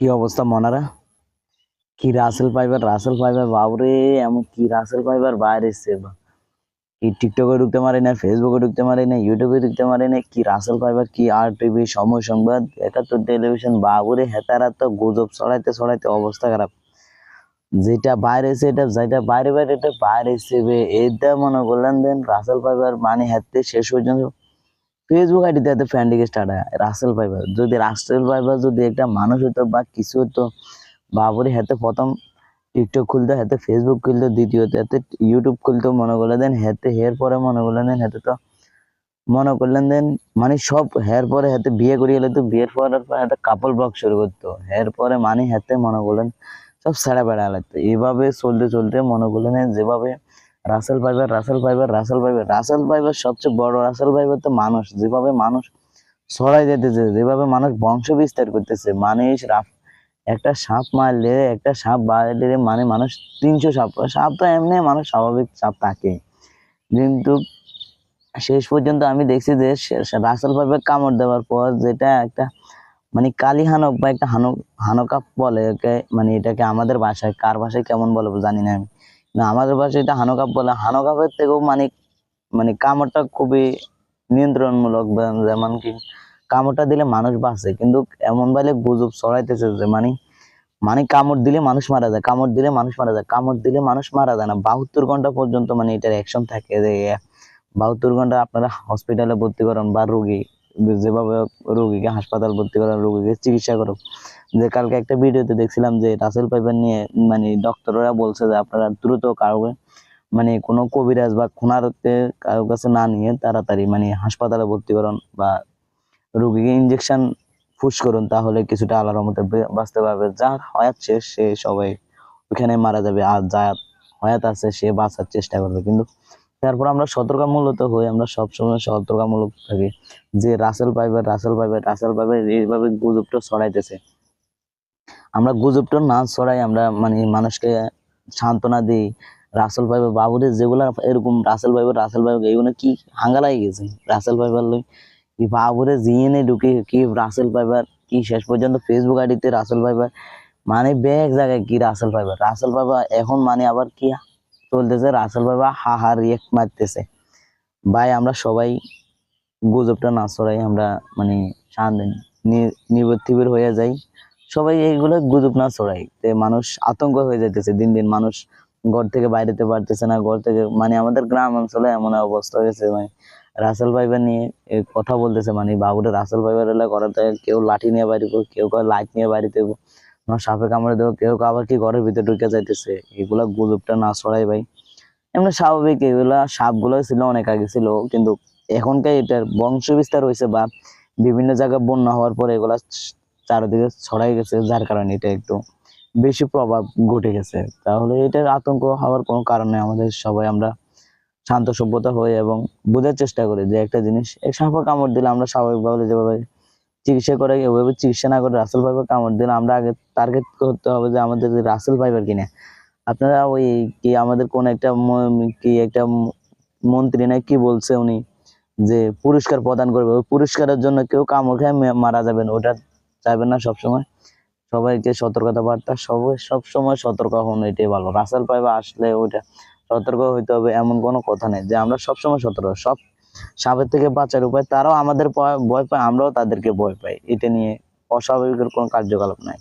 কি অবস্থা মনারা? কি রাসেল ফাইবার রাসেল ফাইবার বাবরে, এমন কি রাসেল ফাইবার বাইরে এসছে বা। কি টিকটকে ঢুকতে পারে না ফেসবুকে ঢুকতে পারে না ইউটিউবে ঢুকতে পারে না, কি রাসেল পাইবার কি আর টিভি সময় সংবাদ একাত্তর টেলিভিশন বাবুরে, হেতারা তো গুজব, ছড়াইতে ছড়াইতে অবস্থা খারাপ। যেটা বাইরে এসে এটা যেটা বাইরে বাইরে, এটা বাইরে এসে এটা মনে করলেন দেন রাসেল পাইবার মানে হাতে শেষ পর্যন্ত ফেসবুক আইডিতে এত ফ্যান স্টার্ট হয়। রাসেল ফাইবার যদি রাসেল ফাইবার যদি একটা মানুষ হতো বা কিছু হতো বাবুরি হাতে প্রথম টিকটক খুলতো, হাতে ফেসবুক খুলতো, দ্বিতীয়ত হাতে ইউটিউব খুলতো, মনে করলে দেন হাতে হের পরে, মনে করলেন দেন হাতে তো, মনে করলেন দেন মানে সব হের পরে হাতে বিয়ে করিয়ে এলো তো, বিয়ের পর হাতে কাপল ব্লগ শুরু করতো। হের পরে মানে হাতে মনে করলেন সব সেরা বেড়া লাগতো। এভাবে চলতে চলতে মনে করলেন যেভাবে Russell viper Russell viper Russell viper Russell viper সবচেয়ে বড় রাসেল ফাইবার তো মানুষ, যেভাবে মানুষ ছড়াই যেতেছে যেভাবে মানুষ বংশ বিস্তার করতেছে মানুষ একটা সাপ মারলে, একটা সাপ বাড়লে মানে মানুষ তিনশো সাপ সাপ তো এমনি মানুষ স্বাভাবিক সাপ থাকে। কিন্তু শেষ পর্যন্ত আমি দেখছি যে রাসেল ফাইবার কামড় দেওয়ার পর যেটা একটা মানে কালি হানক বা একটা হানক, হানকাপ বলে মানে এটাকে আমাদের ভাষায়, কার ভাষায় কেমন বলে জানি না আমি। না, আমাদের ভাষায় এটা হানকাপ বলে। হানকাপের থেকেও মানে মানে কামড়টা খুবই নিয়ন্ত্রণমূলক যেমন কি কামড়টা দিলে মানুষ বাঁচে, কিন্তু এমন বলে গুজব ছড়াইতেছে যে মানে মানে কামড় দিলে মানুষ মারা যায়, কামড় দিলে মানুষ মারা যায়, কামড় দিলে মানুষ মারা যায় না। বাহাত্তর ঘণ্টা পর্যন্ত মানে এটার অ্যাকশন থাকে যে, বাহাত্তর ঘণ্টা আপনারা হসপিটালে ভর্তি করেন বা রোগী। যেভাবে রোগীকে হাসপাতাল ভর্তি করেন রোগীকে চিকিৎসা করো যে কালকে একটা ভিডিওতে দেখছিলাম যে রাসেল পাইপার নিয়ে মানে ডক্টররা বলছে যে আপনারা দ্রুত কাউকে মানে কোনো কবিরাজ বা খুনারতে কারোর কাছে না নিয়ে তাড়াতাড়ি মানে হাসপাতালে ভর্তি করুন বা রোগীকে ইঞ্জেকশন ফুস করুন, তাহলে কিছুটা আল্লাহর মতো বাঁচতে পারবে। হয়াত শেষ সে সবাই ওখানে মারা যাবে, আর যা হয়াত আছে সে বাঁচার চেষ্টা করবে। কিন্তু তারপর আমরা সতর্কমূলত হই, আমরা সবসময় সতর্কমূলক থাকি। যে রাসেল পাইবার রাসেল পাইবার রাসেল পাইবার এইভাবে গুজবটা ছড়াইতেছে। আমরা গুজবটা না ছড়াই আমরা মানে মানুষকে সান্ত্বনা দিই, রাসেল পাইবার বাবুরে যেগুলা এরকম রাসেল পাইবার রাসেল পাইবার এগুলো কি হাঙ্গালাই গেছে? রাসেল পাইবার লই কি বাবুরে জিএনএ ঢুকে কি রাসেল পাইবার কি শেষ পর্যন্ত ফেসবুক আইডিতে রাসেল পাইবার মানে ব্যাগ জায়গায় কি রাসেল পাইবার রাসেল পাইবার এখন মানে আবার কি চলতেছে, রাসেল পাইবার হা হা রিয়েক্ট মারতেছে। ভাই, আমরা সবাই গুজবটা না ছড়াই, আমরা মানে শান্ত নিবৃত্তিবের হয়ে যাই। সবাই এইগুলো গুজব না ছড়াই তে মানুষ আতঙ্ক হয়ে যাইতেছে। দিন দিন মানুষ ঘর থেকে বাইরেতে পারতেছে না, ঘর থেকে মানে আমাদের গ্রাম অঞ্চলে এমন অবস্থা হয়েছে মানে রাসেল ফাইবার নিয়ে কথা বলতেছে মানে বাবুরে রাসেল ভাইবার এলে করাতে কেউ লাঠি নিয়ে বাড়ি করব কেউ কেউ লাইট নিয়ে বাড়ি দেবো সাপে কামড়ে দেবো, কেউ আবার কি ঘরের ভিতরে ঢুকে যাইতেছে? এগুলা গুজবটা না ছড়াই ভাই। এমনি স্বাভাবিক, এগুলা সাপগুলো ছিল, অনেক আগে ছিল, কিন্তু এখনকার এটার বংশ বিস্তার হয়েছে বা বিভিন্ন জায়গায় বন্যা হওয়ার পরে এগুলা চারিদিকে ছড়াই গেছে, যার কারণে এটা একটু বেশি প্রভাব ঘটে গেছে। তাহলে এটার আতঙ্ক হওয়ার কোনো কারণে আমাদের সবাই আমরা শান্ত সভ্যতা হই এবং বোঝার চেষ্টা করি যে একটা জিনিস সাপে কামড় দিলে আমরা স্বাভাবিকভাবে যেভাবে চিকিৎসা করে ওইভাবে চিকিৎসা না করে রাসেল ফাইবার কামড় দিলে আমরা আগে টার্গেট করতে হবে যে আমাদের রাসেল ফাইবার কিনে। আপনারা ওই কি আমাদের কোন একটা কি একটা মন্ত্রী না কি বলছে উনি? যে পুরস্কার প্রদান করবে। ওই পুরস্কারের জন্য কেউ কামড় খেয়ে মারা যাবেন। ওটা চাইবেন না সবসময়। সবাইকে সতর্কতা বার্তা সবাই সবসময় সতর্ক হন, এটাই ভালো। রাসেল পাইবা আসলে ওইটা সতর্ক হইতে হবে এমন কোনো কথা নেই যে আমরা সবসময় সতর্ক। সব সাপের থেকে বাঁচার উপায়, তারাও আমাদের ভয় পায়, আমরাও তাদেরকে ভয় পাই। এটা নিয়ে অস্বাভাবিকের কোনো কার্যকলাপ নাই।